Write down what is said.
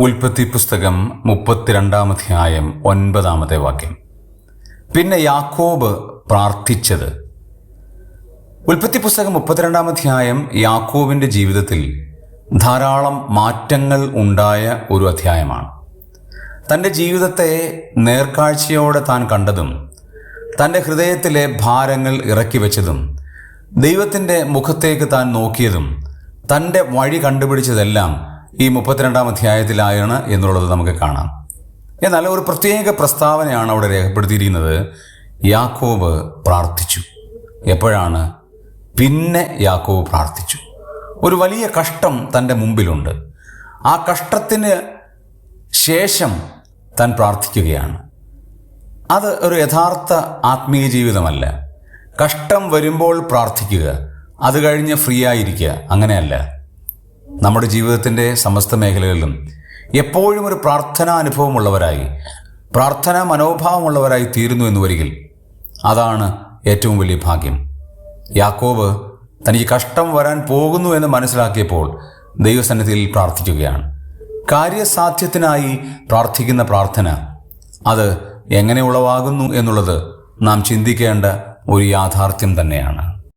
ഉൽപ്പത്തി പുസ്തകം മുപ്പത്തിരണ്ടാം അധ്യായം ഒൻപതാമത്തെ വാക്യം. പിന്നെ യാക്കോബ് പ്രാർത്ഥിച്ചത്. ഉൽപ്പത്തി പുസ്തകം മുപ്പത്തിരണ്ടാം അധ്യായം യാക്കോബിന്റെ ജീവിതത്തിൽ ധാരാളം മാറ്റങ്ങൾ ഉണ്ടായ ഒരു അധ്യായമാണ്. തന്റെ ജീവിതത്തെ നേർക്കാഴ്ചയോടെ താൻ കണ്ടതും തന്റെ ഹൃദയത്തിലെ ഭാരങ്ങൾ ഇറക്കി വെച്ചതും ദൈവത്തിന്റെ മുഖത്തേക്ക് താൻ നോക്കിയതും തന്റെ വഴി കണ്ടുപിടിച്ചതെല്ലാം ഈ മുപ്പത്തിരണ്ടാം അധ്യായത്തിലായാണ് എന്നുള്ളത് നമുക്ക് കാണാം. എന്നാൽ ഒരു പ്രത്യേക പ്രസ്താവനയാണ് അവിടെ രേഖപ്പെടുത്തിയിരിക്കുന്നത്. യാക്കോബ് പ്രാർത്ഥിച്ചു. എപ്പോഴാണ്? പിന്നെ യാക്കോബ് പ്രാർത്ഥിച്ചു. ഒരു വലിയ കഷ്ടം തന്റെ മുമ്പിലുണ്ട്. ആ കഷ്ടത്തിന് ശേഷം താൻ പ്രാർത്ഥിക്കുകയാണ്. അത് ഒരു യഥാർത്ഥ ആത്മീയ ജീവിതമല്ല. കഷ്ടം വരുമ്പോൾ പ്രാർത്ഥിക്കുക. അത് കഴിഞ്ഞ് ഫ്രീ ആയിരിക്കുക. അങ്ങനെയല്ല. നമ്മുടെ ജീവിതത്തിന്റെ സമസ്ത മേഖലകളിലും എപ്പോഴും ഒരു പ്രാർത്ഥനാ അനുഭവമുള്ളവരായി പ്രാർത്ഥനാ മനോഭാവമുള്ളവരായി തീരുന്നു എന്ന് വരികിൽ അതാണ് ഏറ്റവും വലിയ ഭാഗ്യം. യാക്കോബ് തനിക്ക് കഷ്ടം വരാൻ പോകുന്നു എന്ന് മനസ്സിലാക്കിയപ്പോൾ ദൈവസന്നിധിയിൽ പ്രാർത്ഥിക്കുകയാണ്. കാര്യസാധ്യത്തിനായി പ്രാർത്ഥിക്കുന്ന പ്രാർത്ഥന അത് എങ്ങനെ ഉളവാകുന്നു എന്നുള്ളത് നാം ചിന്തിക്കേണ്ട ഒരു യാഥാർത്ഥ്യം തന്നെയാണ്.